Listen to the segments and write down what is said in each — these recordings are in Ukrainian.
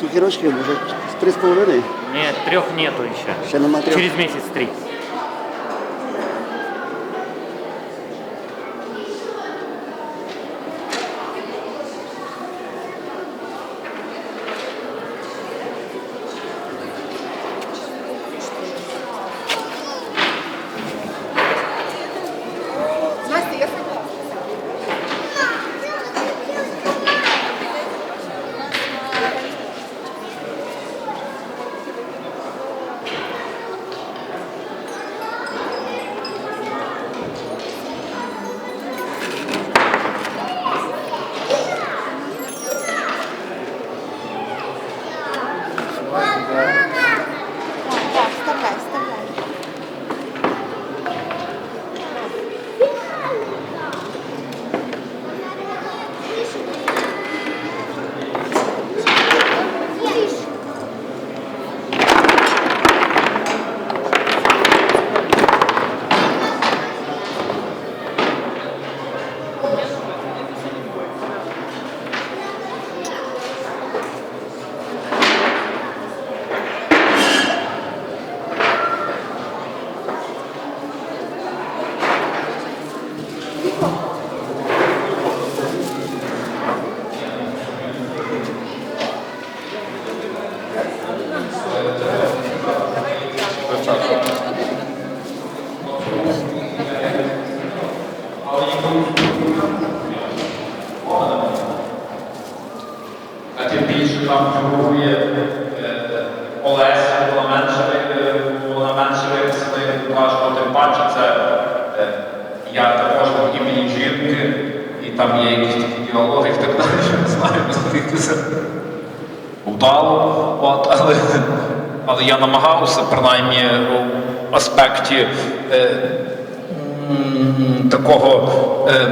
Скільки років? Може, три з половиною? Нет, трех нету еще. Ще нема трьох. Через месяц три. Але я намагався, принаймні, у аспекті. Е, Такого е,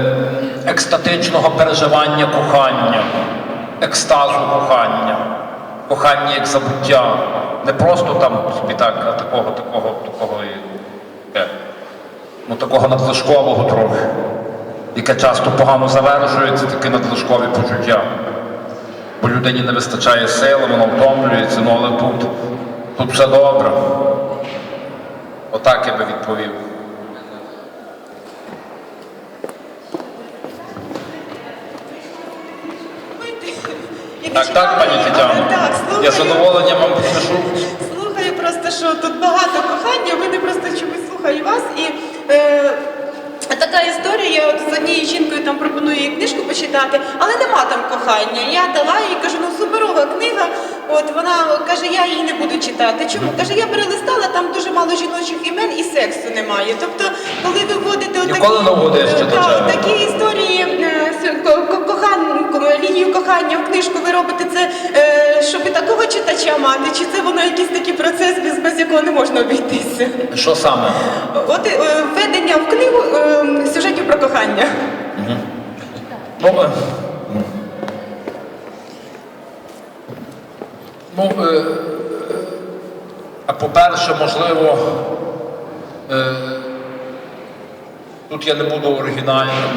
екстатичного переживання кохання екстазу кохання, кохання як забуття. Не просто там собі так, а такого, такого, такого, е, ну, такого надлишкового трохи, яке часто погано завершується, таке надлишкові почуття. Бо людині не вистачає сили, вона втомлюється, ну але тут, тут все добре. Отак я би відповів. Так, так, пані Тетяно. Я задоволення вам підпишу. Слухаю просто, що тут багато кохання, в мене просто чомусь слухаю вас. І е, така історія, я от з однією жінкою там пропоную їй книжку почитати, але нема там кохання. Я дала їй, кажу, ну суперова книга. От вона каже, я її не буду читати. Чому? Каже, я перелистала, там дуже мало жіночих імен і сексу немає. Тобто, коли ви вводите отакі, Ніколи не вводиш е, читача. такі історії е, ко- ко- лінію кохання в книжку ви робите це, е, щоб і такого читача мати, чи це воно якийсь такий процес, без, без якого не можна обійтися? Що саме? От е, введення в книгу е, сюжетів про кохання. Ну, е, ну е, е, а по-перше, можливо, е, тут я не буду оригінальним,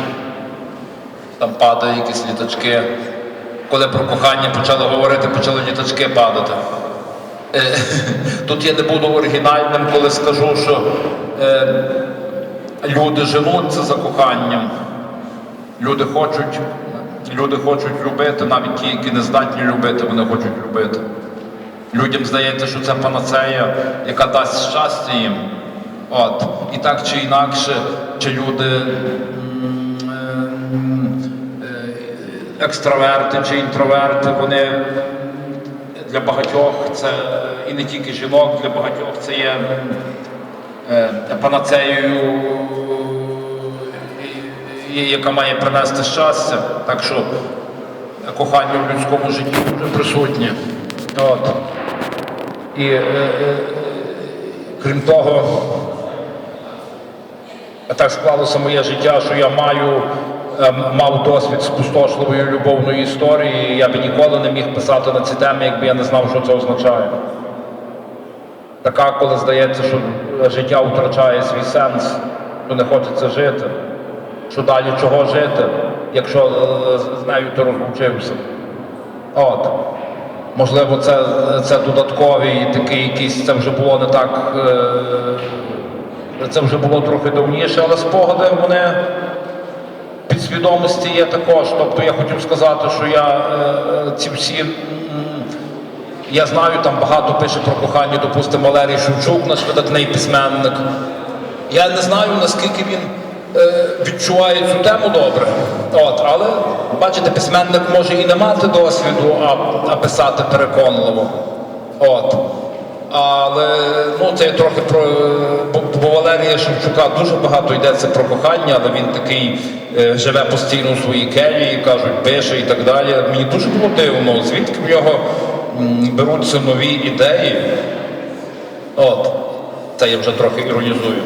там падають якісь літачки. Коли про кохання почали говорити, почали літачки падати. Е, Тут я не буду оригінальним, коли скажу, що е, люди женуться за коханням. Люди хочуть, люди хочуть любити, навіть ті, які не здатні любити, вони хочуть любити. Людям здається, що це панацея, яка дасть щастя їм. От. І так чи інакше, чи люди екстраверти чи інтроверти, вони для багатьох це і не тільки жінок, для багатьох це є е, панацеєю, і- яка має принести щастя. Так що кохання в людському житті дуже присутнє. От. І е, е, крім того, так склалося моє життя, що я маю, е, мав досвід спустошливої любовної історії, я би ніколи не міг писати на ці теми, якби я не знав, що це означає. Така, коли здається, що життя втрачає свій сенс, то не хочеться жити. Що далі чого жити, якщо е, з- нею ти розлучився. От. Можливо, це, це додатковий такий якийсь, це вже було не так. Е, це вже було трохи давніше, але спогади вони підсвідомості є також. Тобто я хотів сказати, що я е, ці всі. Я знаю, там багато пише про кохання, допустимо, Валерій Шевчук, наш видатний письменник. Я не знаю, наскільки він е, відчуває цю тему добре. От, але, бачите, письменник може і не мати досвіду, а, а писати переконливо. От. Але ну, це я трохи про бо, Валерія Шевчука дуже багато йдеться про кохання, але він такий е, живе постійно у своїй келії, кажуть, пише і так далі. Мені дуже було дивно, звідки в нього беруться нові ідеї. От, це я вже трохи іронізую.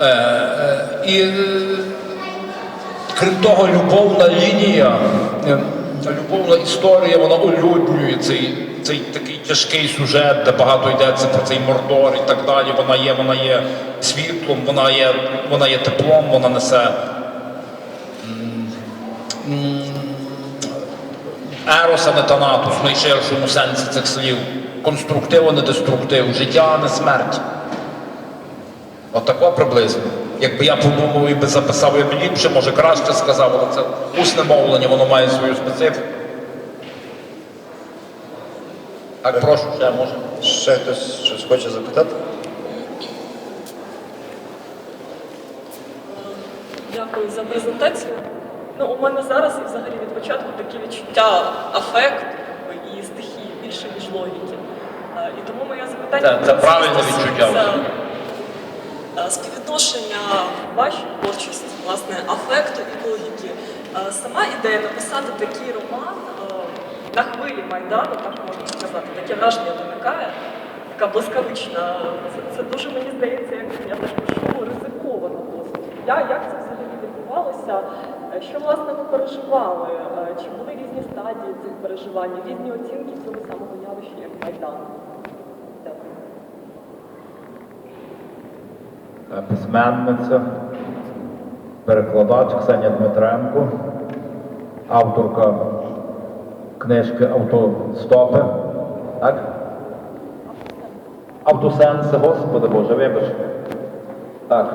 Е, е, і е, крім того, любовна лінія, е, любовна історія, вона улюднює цей, цей такий тяжкий сюжет, де багато йдеться про цей мордор і так далі. Вона є, вона є світлом, вона є, вона є теплом, вона несе. м, м, Ерос, а не Танатус в найширшому сенсі цих слів. Конструктив, а не деструктив, життя, а не смерть. Отако приблизно. Якби я подумав і би записав, я б ліпше, може краще сказав, але це усне мовлення, воно має свою специфіку. Так, прошу, ще може. Ще хтось щось хоче запитати? Дякую за презентацію. Ну, у мене зараз і взагалі від початку такі відчуття афекту і стихії більше, ніж логіки. І тому моє запитання Це- це правильне відчуття співвідношення в вашій творчості, власне, афекту і логіки. Сама ідея написати такий роман на хвилі Майдану, так можна сказати, таке враження виникає, така блискавична. Це, це дуже мені здається, як я теж пишу, ризиковано досить. Я, як це взагалі відбувалося? Що власне ви переживали? Чи були різні стадії цих переживань, різні оцінки цього самого явища, як Майдан? Е, Письменниця, перекладач Ксенія Дмитренко, авторка книжки Автостопи. Так? Автосенси, Господи Боже, вибач. Так.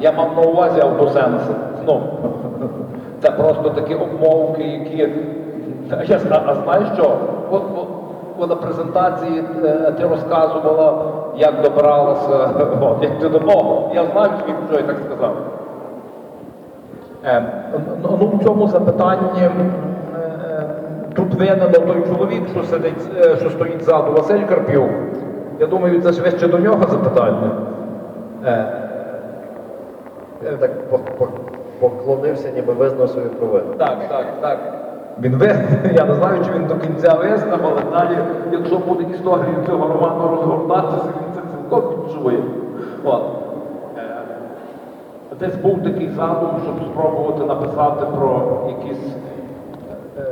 Я мав на увазі автосенси. Ну, це просто такі обмовки, які. Я а знаєш що? От, от, на презентації е, ти розказувала, як добиралася. От, як ти до О, я знаю, що я так сказав. Е, ну, в цьому запитанні винен той чоловік, що сидить, е, що стоїть ззаду, Василь Карпюк. Я думаю, це швидше до нього запитання. Е, Я так по- по- поклонився, ніби визнав свою провину. Так, так, так. Він ви, я не знаю, чи він до кінця визнав, але далі, якщо буде історію цього роману розгортатися, він це цілком відчує. От. Е, Десь був такий задум, щоб спробувати написати про якісь е,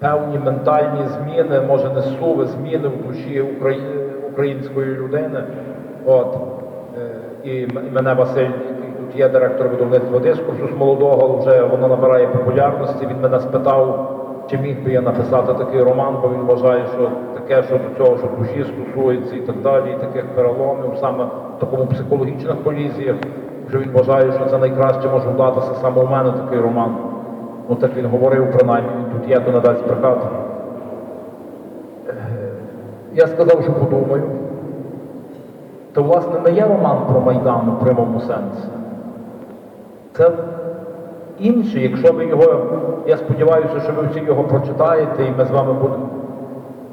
певні ментальні зміни, може не суви, зміни в душі украї- української людини. От. Е, І мене Василь, тут є директор видавництва дискурсу з молодого, вже воно набирає популярності. Він мене спитав, чи міг би я написати такий роман, бо він вважає, що таке, що до цього, що душі стосується і так далі, і таких переломів, саме в такому психологічних колізіях, що він вважає, що це найкраще може вдатися саме у мене такий роман. Ну так він говорив принаймні, тут не дасть брехати. Е, Я сказав, що подумаю. То, власне, не є роман про Майдан у прямому сенсі. Це інший, якщо ви його, я сподіваюся, що ви всі його прочитаєте і ми з вами будемо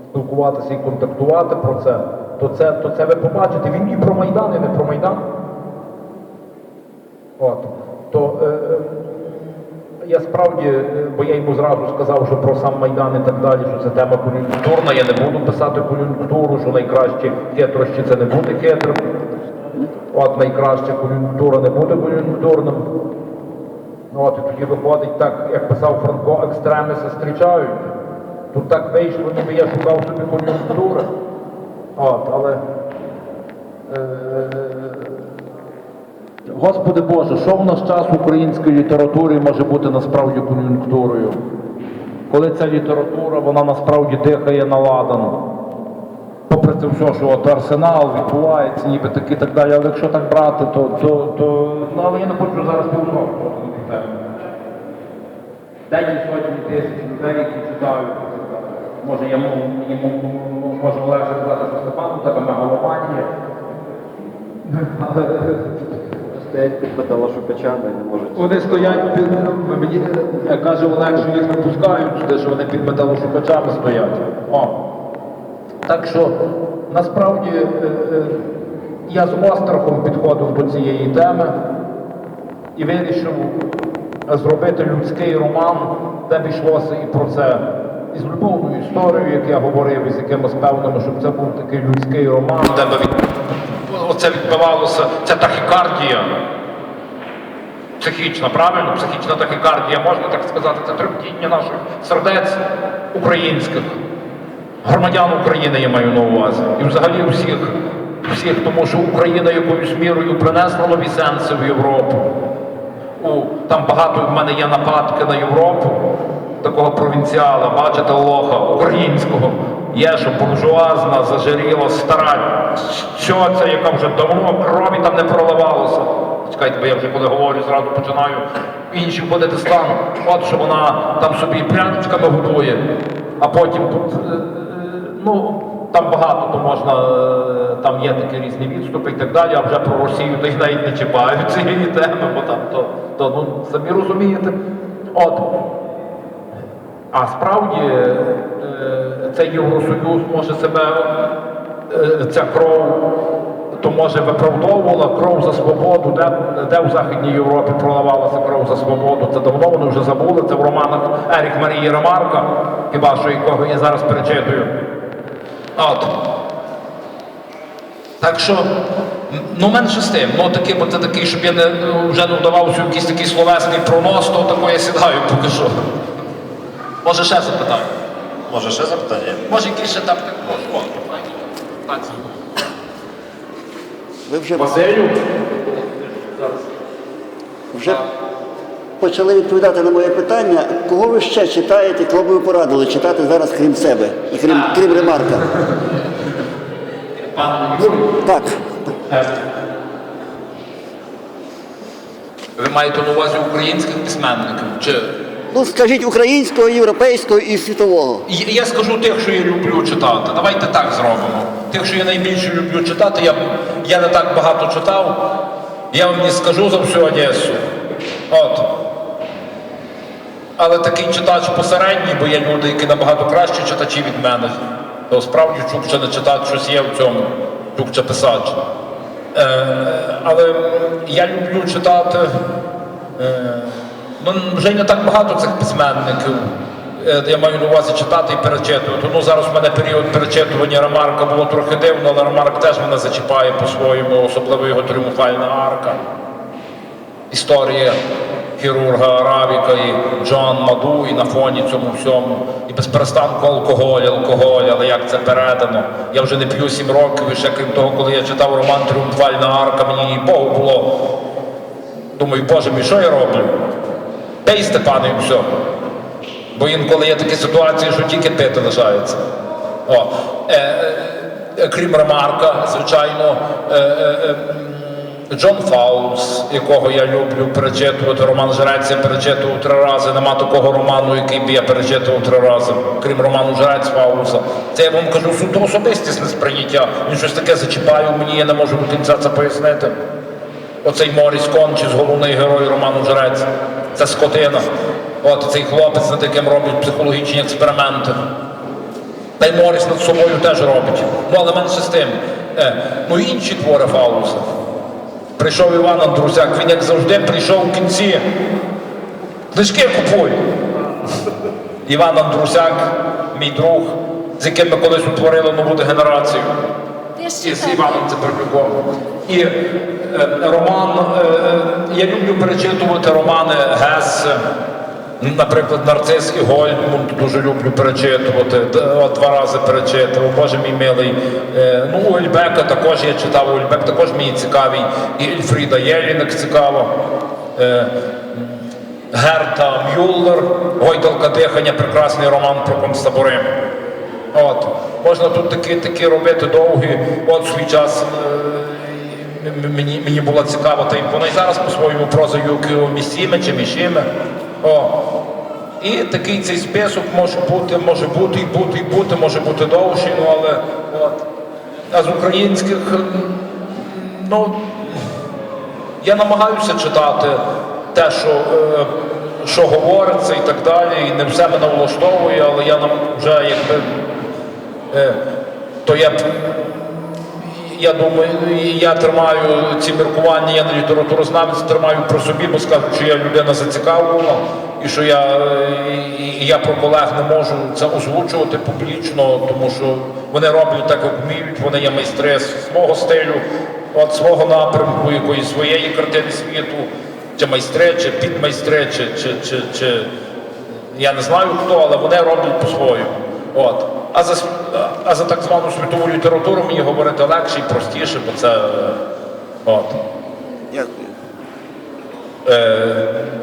спілкуватися і контактувати про це, то це, то це ви побачите. Він і про Майдан, і не про Майдан. От. То е, е, я справді, е, бо я йому зразу сказав, що про сам Майдан і так далі, що це тема кон'юнктурна, я не буду писати кон'юнктуру, що найкраще хитрощі це не буде хитрим. От найкраще кон'юнктура не буде кон'юнктурним. Ну, От, і тоді виходить так, як писав Франко, екстреміси зустрічають. Тут так вийшло, ніби я шукав собі кон'юнктури. От, але. Е, Господи Боже, що в наш час української літератури може бути насправді кон'юнктурою? коли ця література, вона насправді дихає на ладан. Попри це все, що от арсенал відбувається, ніби так і так далі, але якщо так брати, то, то, то ну, але я не хочу зараз філософію. Дайте сотні тисяч людей, які читають. Може, мені може легше сказати, що Степану така мегаломанія. Але Стоять під металошукачами і не можуть. вони стоять під мені як каже Олег, що їх не пускають сюди, що вони під металошукачами стоять. О. Так що насправді е, е, я з острахом підходив до цієї теми і вирішив зробити людський роман, де б йшлося і про це. І з любовною історією, як я говорив, і з якимось певними, щоб це був такий людський роман. Оце відбивалося, ця тахікардія. Психічна, правильно? Психічна тахікардія, можна так сказати, це тремтіння наших сердець українських громадян України я маю на увазі. І взагалі всіх, всіх, тому що Україна якоюсь мірою принесла нові сенси в Європу. У, там багато в мене є нападки на Європу, такого провінціала, бачите, лоха українського. Є, що буржуазна, зажиріла, стара. Що це, яка вже давно крові там не проливалося. Чекайте, бо я вже коли говорю, зразу починаю інші вводити стан. От що вона там собі пряничками годує, а потім тут, е, е, ну, там багато, то можна, е, там є такі різні відступи і так далі, а вже про Росію то й навіть не чіпають цієї теми, бо там то, то ну, самі розумієте. От. А справді е, цей Євросоюз може себе, е, ця кров, то може виправдовувала кров за свободу, де, де в Західній Європі проливалася кров за свободу. Це давно вони вже забули. Це в романах Ерік Марії Ремарка, хіба що якого я зараз перечитую. От. Так що, ну менше з тим, ну такий, бо це такий, щоб я не ну, вже не вдавався якийсь такий словесний пронос, то тако я сідаю поки що. Може ще запитання? Може ще запитання? Може якісь ще там. О, о, так. Ви вже, Василю? вже почали відповідати на моє питання. Кого ви ще читаєте, кого б ви порадили читати зараз, крім себе і крім, крім ремарка? Пан. Так. Ви маєте на увазі українських письменників? Чи Ну, скажіть українського, європейського і світового. Я я скажу тих, що я люблю читати. Давайте так зробимо. Тих, що я найбільше люблю читати, я, я не так багато читав. Я вам не скажу за всю Одесу. От. Але такий читач посередній, бо є люди, які набагато кращі читачі від мене. То справді Чукча не читати щось є в цьому, Чукча писач. Е, але я люблю читати. Е, ну, вже не так багато цих письменників. Е, Я маю на увазі читати і перечитувати. Ну, зараз в мене період перечитування Ремарка було трохи дивно, але Ремарк теж мене зачіпає по-своєму, особливо його тріумфальна арка. Історія хірурга Аравіка і Джоан Маду, і на фоні цьому всьому. І без перестанку алкоголь, алкоголь, але як це передано. Я вже не п'ю сім років, і ще крім того, коли я читав роман Тріумфальна арка, мені їй Богу було. Думаю, Боже мій, що я роблю? Пей, Степане, і все. Бо інколи є такі ситуації, що тільки пити лишається. О, е, е, крім Ремарка, звичайно, е, е, е, Джон Фаулс, якого я люблю перечитувати, роман Жрець я перечитував три рази. Нема такого роману, який би я перечитував три рази, крім роману Жрець Фаулса. Це я вам кажу суто особистісне сприйняття. Він щось таке зачіпає в мені, я не можу до кінця це пояснити. Оцей Моріс Кончіс, головний герой роману Жрець. Це скотина. От цей хлопець, над яким роблять психологічні експерименти. Та й Моріс над собою теж робить. Ну, але менше з тим. Ну інші твори Фауса. Прийшов Іван Андрусяк, він як завжди прийшов в кінці. Книжки купуй. Іван Андрусяк, мій друг, з яким ми колись утворили нову дегенерацію із Іваном Цепернюком. І е, роман, е, я люблю перечитувати романи Гессе, наприклад, Нарцис і Гольдмунд дуже люблю перечитувати. Два рази перечитував, Боже мій милий. Е, ну, Ольбека також я читав, Ольбек також мені цікавий. І Ельфріда Єлінек цікаво. Е, Герта Мюллер, Гойдалка дихання, прекрасний роман про концтабори. От. Можна тут такі, такі робити довгі. От свій час е, мені, мені була цікава та вона і зараз по-своєму проза Юкіо місіме чи мішіме. О. І такий цей список може бути, може бути і бути, і бути, може бути довший, ну але от. А з українських, ну, я намагаюся читати те, що, е, що говориться і так далі, і не все мене влаштовує, але я нам вже якби. Е, то я, я думаю, я тримаю ці міркування, я на літературознавець тримаю при собі, бо скажу, що я людина зацікавлена, і що я, і я про колег не можу це озвучувати публічно, тому що вони роблять так, як вміють, вони є майстри свого стилю, от свого напрямку, якоїсь своєї картини світу, чи майстри, чи підмайстри, чи, чи, чи, чи я не знаю хто, але вони роблять по-своєму. От. А за, а за так звану світову літературу мені говорити легше і простіше, бо це. е, От. Дякую. Е,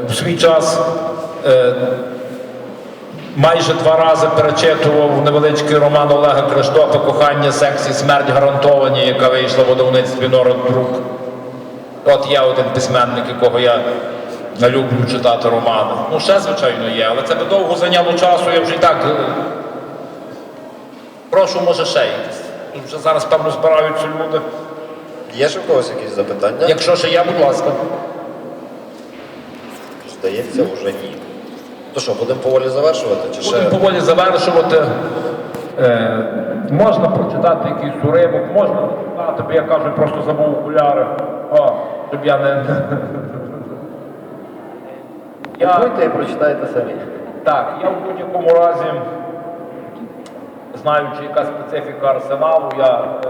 в свій час е, майже два рази перечитував невеличкий роман Олега Криштопа Кохання, секс і смерть гарантовані, яка вийшла в видавництві Нород Друк. От є один письменник, якого я люблю читати романи. Ну, ще, звичайно, є, але це би довго зайняло часу, я вже і так. Прошу, може, ще якісь. Тут вже зараз, певно, збираються люди. Є ще в когось якісь запитання? Якщо ще є, будь ласка. Здається, вже ні. То що, будемо поволі завершувати? Чи ще? Будемо поволі завершувати. Е, можна прочитати якийсь уривок, можна прочитати, бо я кажу, просто забув окуляри. О, щоб я не. я, Купуйте і прочитайте самі. так, я в будь-якому разі, знаючи, яка специфіка арсеналу, я.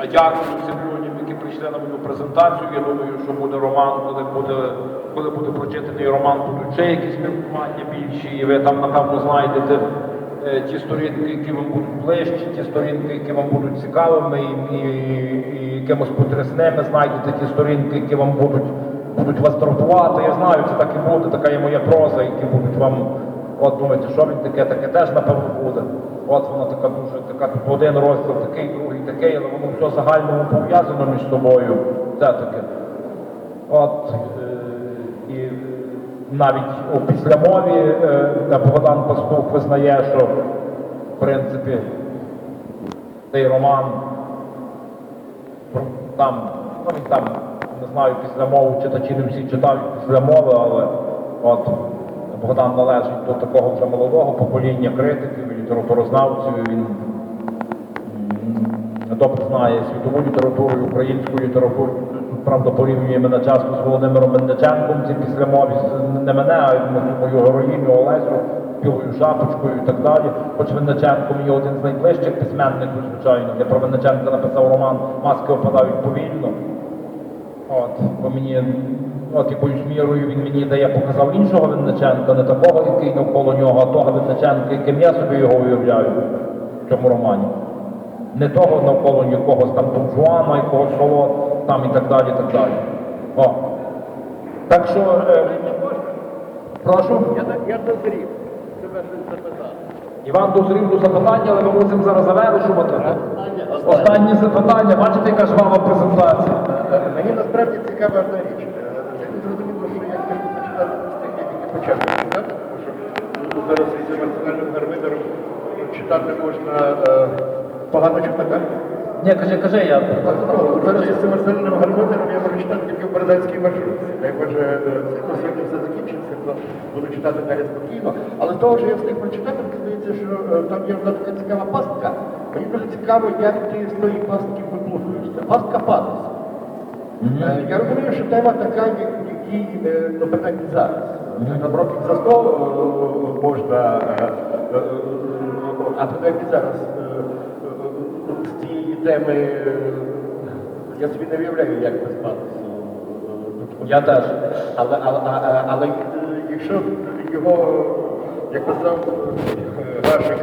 А дякую всім людям, які прийшли на мою презентацію. Я думаю, що буде роман, коли буде, коли буде прочитаний роман, будуть ще якісь міркування більші, і ви там, напевно, знайдете е, ті сторінки, які вам будуть ближчі, ті сторінки, які вам будуть цікавими і, і, і якимось потресними, знайдете ті сторінки, які вам будуть, будуть вас дратувати. Я знаю, це так і буде, така є моя проза, які будуть вам. От думаєте, що він таке, таке теж напевно буде. От воно така дуже така один розділ, такий, другий, такий, але воно все загальному пов'язано між собою. Це таке. От е, і навіть у післямові е, Богдан Пастух визнає, що в принципі цей роман там, ну він там, не знаю, після мови читачі не всі читають після мови, але от Богдан належить до такого вже молодого покоління критиків, і літературознавців. Він добре знає світову літературу, українську літературу. Правда, порівнює мене часто з Володимиром Мельниченком, це після мови не мене, а мою героїню Олесю, білою шапочкою і так далі. Хоч Винниченко мені один з найближчих письменників, звичайно. Я про Винниченка написав роман Маски опадають повільно. От, бо мені, от якоюсь мірою він мені дає показав іншого Винниченка, не такого, який навколо нього, а того Винниченка, яким я собі його уявляю в цьому романі. Не того навколо якогось там Дон Жуана, якогось Соло, там і так далі, і так далі. О. Так що, е, прошу. Я дозрів. Тебе щось запитати. Іван дозрів до запитання, але ми мусимо зараз завершувати. Останнє запитання, бачите, яка жвава презентація. Мені насправді цікава одна річ. Я текст, я тільки читати, тому що зараз із емоціональним гармидером читати можна е, погано читати. Ні, кажи, кажи, я. Зараз із цим арсенальним гармидером я можу читати тільки в Бердянській маршрутці. Е, цикл сьогодні все закінчиться, то буду читати далі спокійно. Але з того, що я встиг прочитати, мені здається, що е, там є одна така цікава пастка. Мені дуже цікаво, як ти з тої пастки виплутуєшся. Пастка патос. Е, Я розумію, що тема така, як- якій е, ну, принаймні зараз. Там років за 100 е, можна, а принаймні зараз з теми е, я собі не уявляю, як без е, Я теж. Але, але, але е, якщо його, як казав е, Гашик,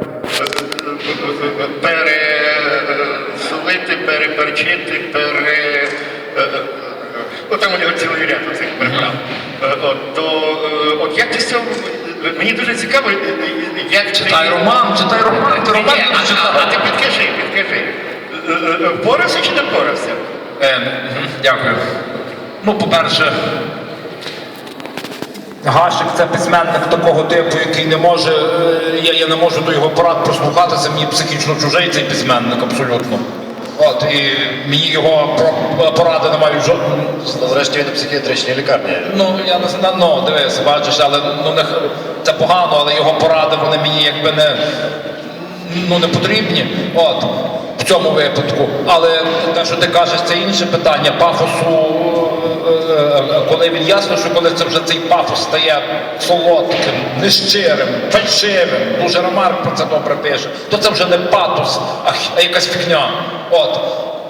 пересолити, переперчити, пере, е, там у нього цілий ряд оцих програм. Е, От, то е, от як ти з цього, е, мені дуже цікаво, е, е, як Читай роман, читай роман, ти роман Ні, а, а, а ти підкажи, підкажи. Впорався чи не впорався? Е, дякую. Ну, по-перше, Гашик це письменник такого типу, який не може. е, Я, я не можу до його порад прослухатися, мені психічно чужий цей письменник абсолютно. От, і мені його поради не мають жодного. Зрештою, він психіатричній лікарні. Ну, я не знаю, ну, дивись, бачиш, але ну, не, це погано, але його поради вони мені якби не, ну, не потрібні. От, цьому випадку. Але те, що ти кажеш, це інше питання. Пафосу, е, е, коли він ясно, що коли це вже цей пафос стає солодким, нещирим, фальшивим, дуже Ремарк про це добре пише, то це вже не патос, а, якась фігня. От.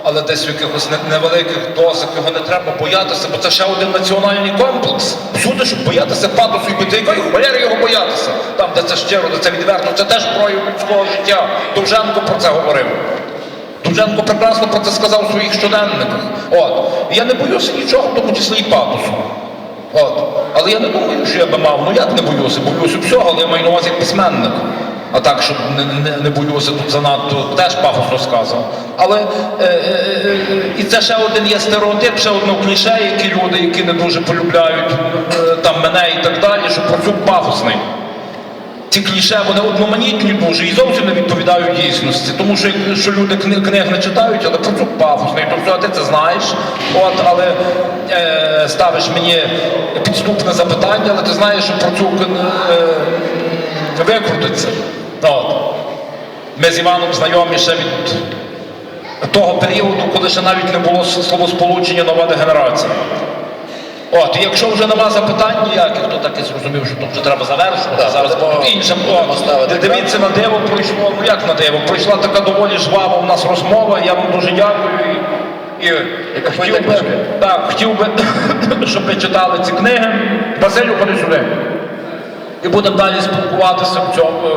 Але десь в якихось невеликих дозах його не треба боятися, бо це ще один національний комплекс. Всюди, щоб боятися патосу і бити якої холєри його боятися. Там, де це щиро, де це відверто, це теж прояв людського життя. Довженко про це говорив. Довженко прекрасно про це сказав у своїх щоденниках. От. Я не боюся нічого, в тому числі і патосу. От. Але я не думаю, що я би мав. Ну як не боюся? Боюся всього, але я маю на увазі як письменник. А так, щоб не, не, не боюся, тут занадто теж пафосно сказано. Але е, е, е, і це ще один є стереотип, ще одне кліше, які люди, які не дуже полюбляють е, там мене і так далі, що Процюк пафосний. Ці кліше вони одноманітні дуже і зовсім не відповідають дійсності. Тому що якщо люди кни- книг не читають, але Процюк пафосний, то все, ти це знаєш. От, але е, ставиш мені підступне запитання, але ти знаєш, що Процюк е, викрутиться. От. Ми з Іваном знайомі ще від того періоду, коли ще навіть не було словосполучення нова дегенерація. От, і якщо вже нема запитань ніяких, то так і зрозумів, що тут вже треба завершувати. Так, Зараз будемо- інше. будемо О, ставити Дивіться, на диво пройшло. Ну як на диво? Пройшла така доволі жвава у нас розмова. Я вам дуже дякую. І, і хотів би, так, хотів би, щоб ви читали ці книги. Василю, ходи сюди. І будемо далі спілкуватися в цьому е,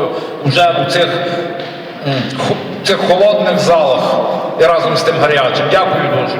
вже у цих, м, хо- цих холодних залах і разом з тим гарячим. Дякую дуже.